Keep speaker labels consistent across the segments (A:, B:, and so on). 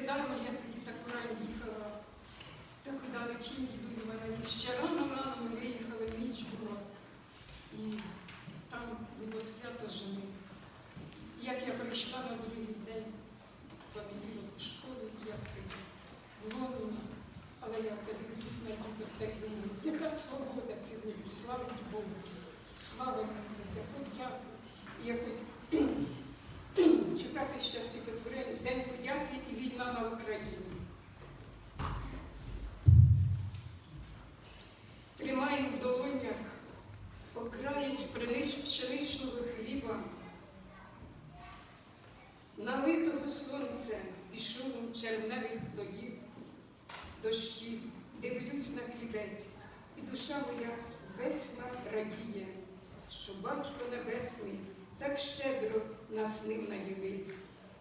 A: Недавно я тоді так рано їхала, так далечі дідуні мене і ще рано-рано ми виїхали в ніч. І там було свято жени. Як я прийшла на другий день, побіділа до школу, і я прийшла. Було мені, але я це дивлюсь на діток та й думаю, яка свобода в цьому, слава Богу, слава людям, подяка. І я хоч читати ще стихотворення День подяки і війна на Україні. Тримаю в долонях окраєць пшеничного хліба, налитого сонцем і шумом червневих плодів, дощів, дивлюсь на хлібець, і душа моя весна радіє, що батько небесний так щедро нас ним наділив.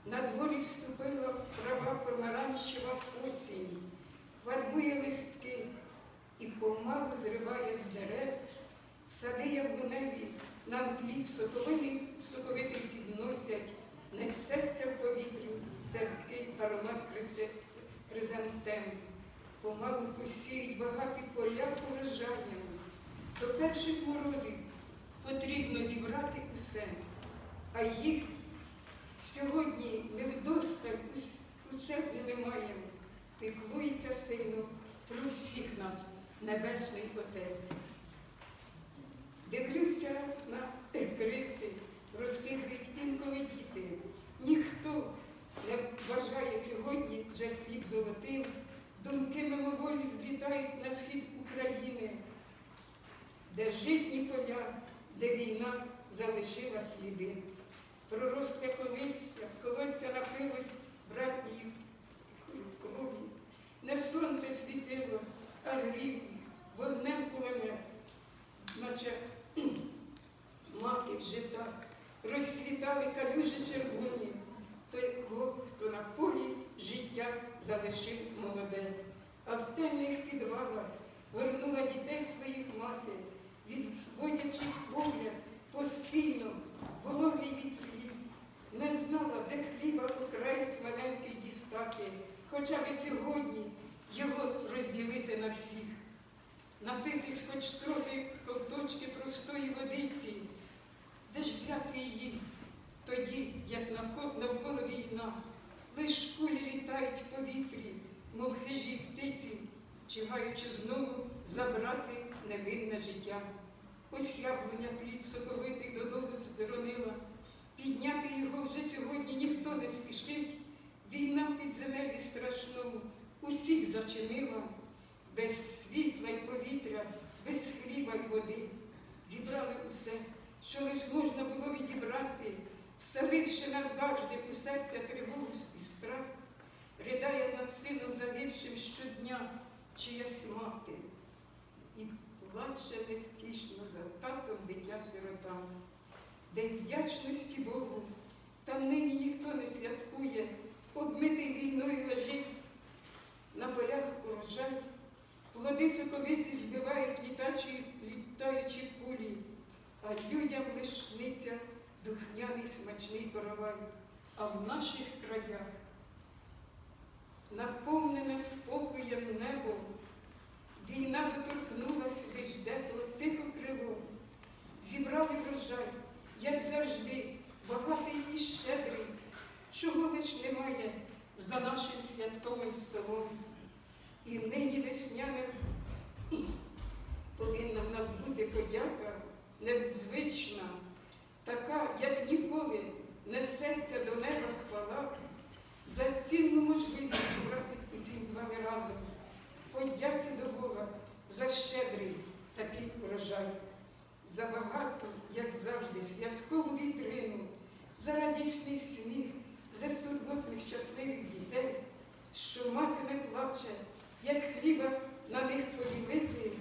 A: На дворі вступила права помаранчева осінь, фарбує листки і помалу зриває з дерев, сади яблуневі нам плід соковитий, соковитий підносять, несеться в повітрю терпкий аромат хризантем. Помалу пустіють багаті поля урожаєм. До перших морозів потрібно зібрати усе, а їх сьогодні ми вдосталь ус- усе знімаємо. Піклується сильно про всіх нас, Небесний Отець. Дивлюся на крики, розкидують інколи діти. Ніхто не бажає сьогодні вже хліб золотим. Думки мимоволі злітають на схід України, де житні поля, де війна залишила сліди. Проросте колися, колося напилось братньої крові. Не сонце світило, а грів вогнем кулемет, наче мати в житах, розцвітали калюжі червоні, того, хто на полі життя залишив молоде, а в темних підвалах горнула дітей своїх мати, відводячи погляд постійно, вологий від сліз, не знала, де хліба окраєць маленький дістати, хоча б сьогодні його розділити на всіх напитись хоч трохи ковточки простої водиці, де ж взяти її тоді, як навколо війна, лиш кулі літають в повітрі, мов хижі птиці, чигаючи знову забрати невинне життя. Ось яблуня плід соковитий додолу зронила. Підняти його вже сьогодні ніхто не спішить. Війна в підземелі страшному усіх зачинила без світла й повітря, без хліба й води. Зібрали усе, що лиш можна було відібрати, вселивши назавжди у серця тривогу і страх, ридає над сином загибшим щодня чиясь мати, плаче невтішно за татом дитя сирота. День вдячності Богу, там нині ніхто не святкує, обмитий війною лежить на полях урожай. Плоди соковиті збивають літачі, літаючі кулі, а людям лиш сниться духняний смачний коровай. А в наших краях наповнене спокоєм небо, війна доторкнулась лиш деколи тихо крилом. Зібрали врожай, як завжди, багатий і щедрий, чого лиш немає за нашим святковим столом. І нині весняним повинна в нас бути подяка незвична, така, як ніколи, несеться до неба хвала, за цінну можливість зібратись усім з вами разом. Подяці до Бога за щедрий такий урожай, за багато, як завжди, святкову вітрину, за радісний сміх, за стурботних щасливих дітей, що мати не плаче, як хліба на них поділити,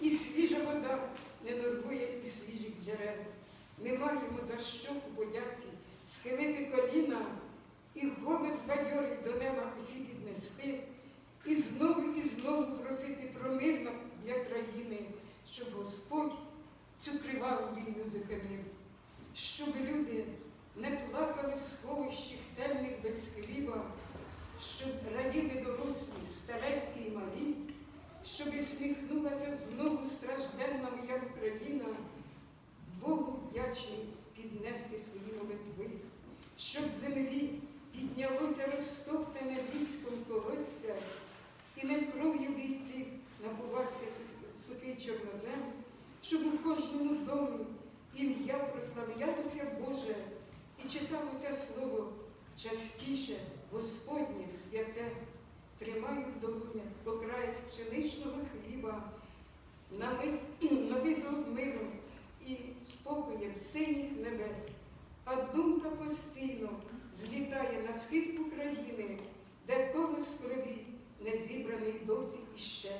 A: і свіжа вода не нурбує і свіжих джерел. Ми маємо за що у подяці схилити коліна і голос бадьорий до неба усі піднести, і знову і знову просити про мир для країни, щоб Господь цю криваву війну зупинив, щоб люди не плакали в сховищах темних без хліба, щоб раділи дорослі, старенькі й малі, щоб Україна, Богу вдячний піднести свої молитви, щоб землі піднялося розтоптане військом колосся, і не кров'ю бійців набувався сухий чорнозем, щоб у кожному домі ім'я прославлялося Боже, і читалося слово частіше, Господнє святе, тримаю в долонях окраєць пшеничного хліба, навитого миром і спокоєм синіх небес. А думка постійно злітає на схід України, де колос крові не зібраний досі іще,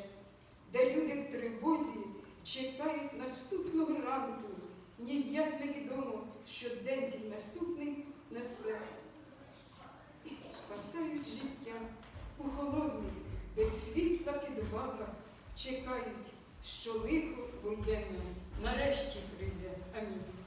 A: де люди в тривозі чекають наступного ранку, ніяк не відомо, що день тій наступний несе. Спасають життя у холодних, без світла підвага, чекають, що лихо воєнне нарешті прийде. Амінь.